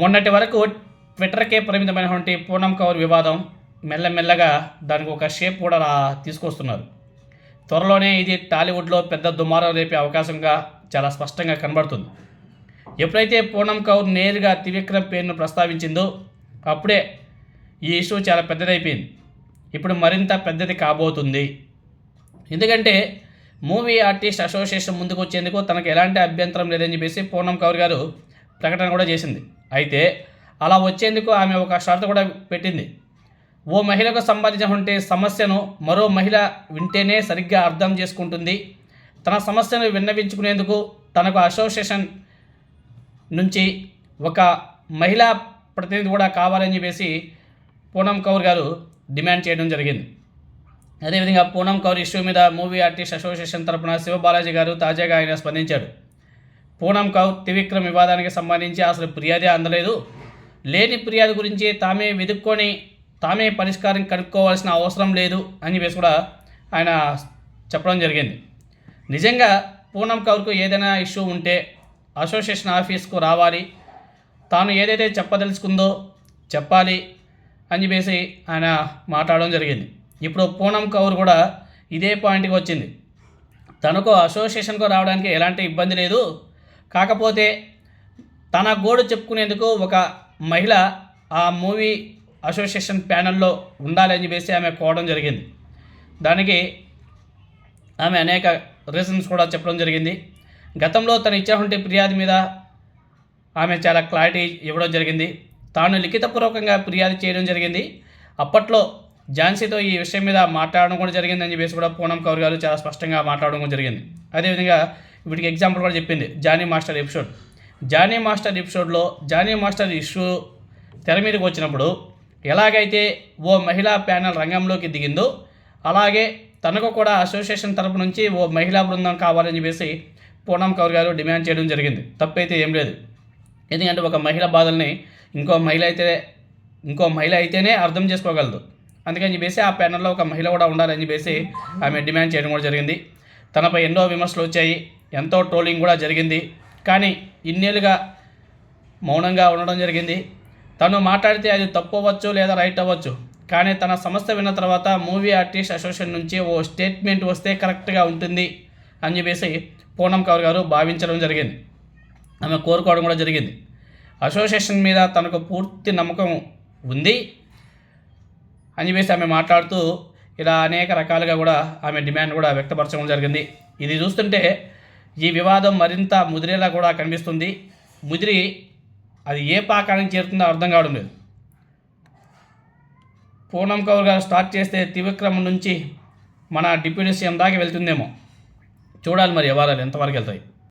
మొన్నటి వరకు ట్విట్టర్కే పరిమితమైనటువంటి పూనం కౌర్ వివాదం మెల్లమెల్లగా దానికి ఒక షేప్ కూడా తీసుకొస్తున్నారు. త్వరలోనే ఇది టాలీవుడ్లో పెద్ద దుమారం రేపే అవకాశంగా చాలా స్పష్టంగా కనబడుతుంది. ఎప్పుడైతే పూనం కౌర్ నేరుగా త్రివిక్రమ్ పేరును ప్రస్తావించిందో అప్పుడే ఈ ఇష్యూ చాలా పెద్దదైపోయింది. ఇప్పుడు మరింత పెద్దది కాబోతుంది. ఎందుకంటే మూవీ ఆర్టిస్ట్ అసోసియేషన్ ముందుకు వచ్చేందుకు తనకు ఎలాంటి అభ్యంతరం లేదని చెప్పేసి పూనం కౌర్ గారు ప్రకటన కూడా చేసింది. అయితే అలా వచ్చేందుకు ఆమె ఒక షరతు కూడా పెట్టింది. ఓ మహిళకు సంబంధించినటువంటి సమస్యను మరో మహిళ వింటేనే సరిగ్గా అర్థం చేసుకుంటుంది. తన సమస్యను విన్నవించుకునేందుకు తనకు అసోసియేషన్ నుంచి ఒక మహిళా ప్రతినిధి కూడా కావాలని చెప్పేసి పూనం కౌర్ గారు డిమాండ్ చేయడం జరిగింది. అదేవిధంగా పూనం కౌర్ ఇష్యూ మీద మూవీ ఆర్టిస్ట్ అసోసియేషన్ తరపున శివబాలాజీ గారు తాజాగా ఆయన స్పందించాడు పూనం కౌర్ త్రివిక్రమ్ వివాదానికి సంబంధించి అసలు ఫిర్యాదే అందలేదు. లేని ఫిర్యాదు గురించి తామే వెతుక్కొని తామే పరిష్కారం కనుక్కోవాల్సిన అవసరం లేదు అని చెప్పేసి కూడా ఆయన చెప్పడం జరిగింది. నిజంగా పూనం కౌర్కు ఏదైనా ఇష్యూ ఉంటే అసోసియేషన్ ఆఫీస్కు రావాలి. తాను ఏదైతే చెప్పదలుచుకుందో చెప్పాలి అని చెప్పేసి ఆయన మాట్లాడడం జరిగింది. ఇప్పుడు పూనం కౌర్ కూడా ఇదే పాయింట్కి వచ్చింది. తనకు అసోసియేషన్కు రావడానికి ఎలాంటి ఇబ్బంది లేదు. కాకపోతే తన గోడు చెప్పుకునేందుకు ఒక మహిళ ఆ మూవీ అసోసియేషన్ ప్యానెల్లో ఉండాలని చెప్పేసి ఆమె కోవడం జరిగింది. దానికి ఆమె అనేక రీజన్స్ కూడా చెప్పడం జరిగింది. గతంలో తను ఇచ్చినటువంటి ఫిర్యాదు మీద ఆమె చాలా క్లారిటీ ఇవ్వడం జరిగింది. తాను లిఖితపూర్వకంగా ఫిర్యాదు చేయడం జరిగింది. అప్పట్లో ఝాన్సీతో ఈ విషయం మీద మాట్లాడడం కూడా జరిగిందని చెప్పేసి కూడా పూనం కౌర్ గారు చాలా స్పష్టంగా మాట్లాడడం జరిగింది. అదేవిధంగా వీటికి ఎగ్జాంపుల్ కూడా చెప్పింది. Jani master episode Jani master ఎపిసోడ్లో జానీ మాస్టర్ ఇష్యూ తెర మీదకి వచ్చినప్పుడు ఎలాగైతే ఓ మహిళా ప్యానల్ రంగంలోకి దిగిందో అలాగే తనకు కూడా అసోసియేషన్ తరపు నుంచి ఓ మహిళా బృందం కావాలని చెప్పేసి పూనం కౌర్ గారు డిమాండ్ చేయడం జరిగింది. తప్పైతే ఏం లేదు. ఎందుకంటే ఒక మహిళ బాధల్ని ఇంకో మహిళ అయితే ఇంకో మహిళ అయితేనే అర్థం చేసుకోగలదు. అందుకని చెప్పేసి ఆ ప్యానల్లో ఒక మహిళ కూడా ఉండాలని చెప్పేసి ఆమె డిమాండ్ చేయడం కూడా జరిగింది. తనపై ఎన్నో విమర్శలు వచ్చాయి. ఎంతో ట్రోలింగ్ కూడా జరిగింది. కానీ ఇన్నేళ్ళుగా మౌనంగా ఉండడం జరిగింది. తను మాట్లాడితే అది తప్పు అవ్వచ్చు లేదా రైట్ అవ్వచ్చు. కానీ తన సమస్య విన్న తర్వాత మూవీ ఆర్టిస్ట్ అసోసియేషన్ నుంచి ఓ స్టేట్మెంట్ వస్తే కరెక్ట్గా ఉంటుంది అని చెప్పేసి పూనం కౌర్ గారు భావించడం జరిగింది. ఆమె కోరుకోవడం కూడా జరిగింది. అసోసియేషన్ మీద తనకు పూర్తి నమ్మకం ఉంది అని చెప్పేసి ఆమె మాట్లాడుతూ ఇలా అనేక రకాలుగా కూడా ఆమె డిమాండ్ కూడా వ్యక్తపరచడం జరిగింది. ఇది చూస్తుంటే ఈ వివాదం మరింత ముదిరేలా కూడా కనిపిస్తుంది. ముదిరి అది ఏ పాకానికి చేరుతుందో అర్థం కావడం లేదు. పూనం కౌర్ గారు స్టార్ట్ చేస్తే త్రివిక్రమ్ నుంచి మన డిప్యూటీ సీఎం దాకా వెళ్తుందేమో. చూడాలి మరి వ్యవహారాలు ఎంతవరకు వెళ్తాయి.